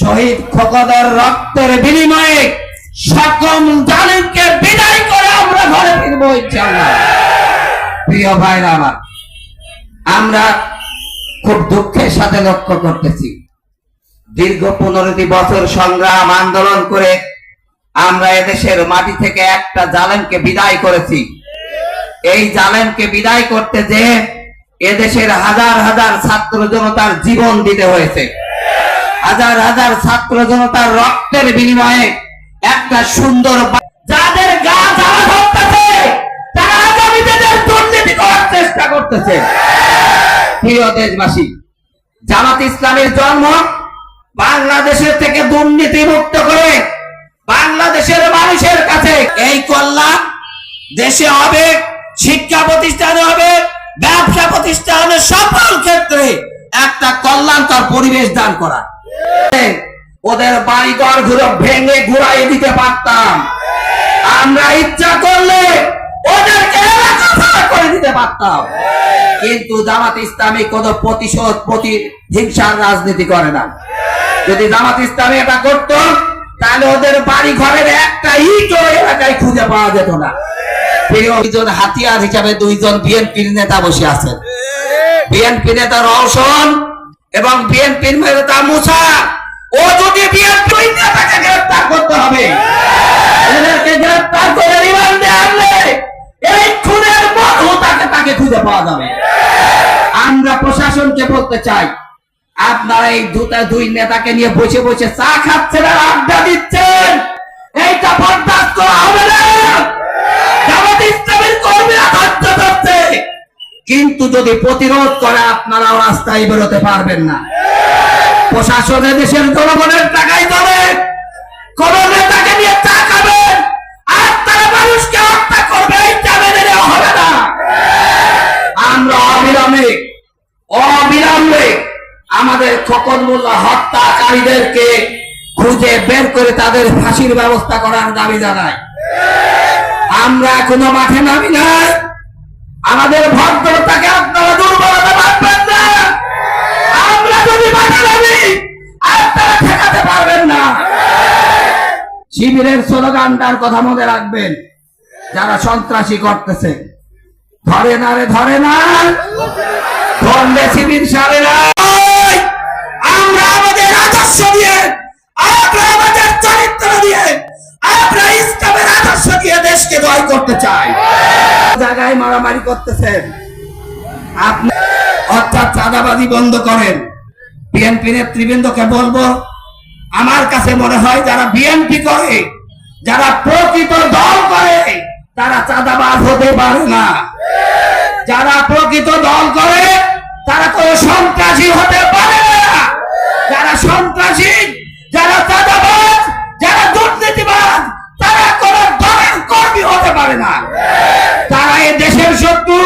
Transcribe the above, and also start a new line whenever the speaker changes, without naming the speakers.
শহীদ খোকদের রক্তের বিনিময়ে সকম জালিমকে বিদায় করে আমরা ঘরে ফিরবো প্রিয় ভাইরা আমার, আমরা খুব দুঃখের সাথে লক্ষ্য করতেছি। দীর্ঘ পনেরোটি বছর সংগ্রাম আন্দোলন করে আমরা এদেশের মাটি থেকে একটা জালেমকে বিদায় করেছি। এই জালেমকে বিদায় করতে যে এদেশের হাজার হাজার ছাত্র জনতার জীবন দিতে হয়েছে। হাজার হাজার ছাত্র জনতার রক্তের বিনিময়ে একটা সুন্দর যাদের দুর্নীতি করার চেষ্টা করতেছে। জামাত ইসলামের জন্ম বাংলাদেশের থেকে করে বাংলাদেশের মানুষের কাছে এই দেশে হবে, শিক্ষা প্রতিষ্ঠানে হবে, ব্যবসা প্রতিষ্ঠানে সকল ক্ষেত্রে একটা কল্যাণকর পরিবেশ দান করা। ওদের বাড়িঘর ঘুরে ভেঙে ঘুরাই দিতে পারতাম। আমরা ইচ্ছা করলে ওদেরকে করে দিতে পারতাম। কিন্তু জামাত ইসলামী কোনো প্রতিশোধ প্রতি হিংসার রাজনীতি করে না। যদি জামাত ইসলামী এটা করত, তাহলে ওদের বাড়ি ঘরের একটা ইট এলাকায় খুঁজে পাওয়া যেত না। দুইজন হাতিয়ার হিসাবে দুইজন বিএনপির নেতা বসে আছেন। বিএনপি নেতা রওশন এবং বিএনপির নেতা মুসা, ও যদি বিএনপি নেতাকে গ্রেফতার করতে হবে এদেরকে গ্রেফতার করে রিমান্ডে আনলে এই খুনের মধু তাকে তাকে খুঁজে পাওয়া যাবে। আমরা প্রশাসনকে বলতে চাই, আপনারা এই দুটা দুই নেতাকে নিয়ে বসে বসে চা খাচ্ছেন আর আড্ডা দিচ্ছেন, এইটা বরদাস্ত হবে না। কিন্তু যদি প্রতিরোধ করে, আপনারাও রাস্তায় বেরোতে পারবেন না। প্রশাসনে দেশের জনগণের টাকাই চলে কোন নেতাকে নিয়ে চা আর তারা মানুষকে হত্যা করবে মেনে নেওয়া হবে না। আমরা অবিলম্বে অবিলম্বে আমাদের খোকন মোল্লা হত্যাকারীদেরকে খুঁজে বের করে তাদের ফাঁসির ব্যবস্থা করার দাবি জানাই। আমরা এখনও মাঠে নামি না। আমাদের শিবিরের স্লোগানটার কথা মনে রাখবেন। যারা সন্ত্রাসী করতেছে। ধরে না রে, ধরে না। ধরলে শিবির সারে না। চরিত্র দিয়ে দেশকে জয় করতে চাই। মারামারি করতেছেন। আপনি অর্থাৎ চাঁদাবাজি বন্ধ করেন। বিএনপি নেতৃবৃন্দকে বলব আমার কাছে মনে হয় যারা বিএনপি করে, যারা প্রকৃত দল করে, তারা চাঁদাবাজ হতে পারে না। যারা প্রকৃত দল করে, তারা কোনো সন্ত্রাসী হতে পারে না। যারা সন্ত্রাসী, যারা চাঁদাবাজ, যারা দুর্নীতিবাজ, তারা কোন দলের কর্মী হতে পারে না। তারা এই দেশের শত্রু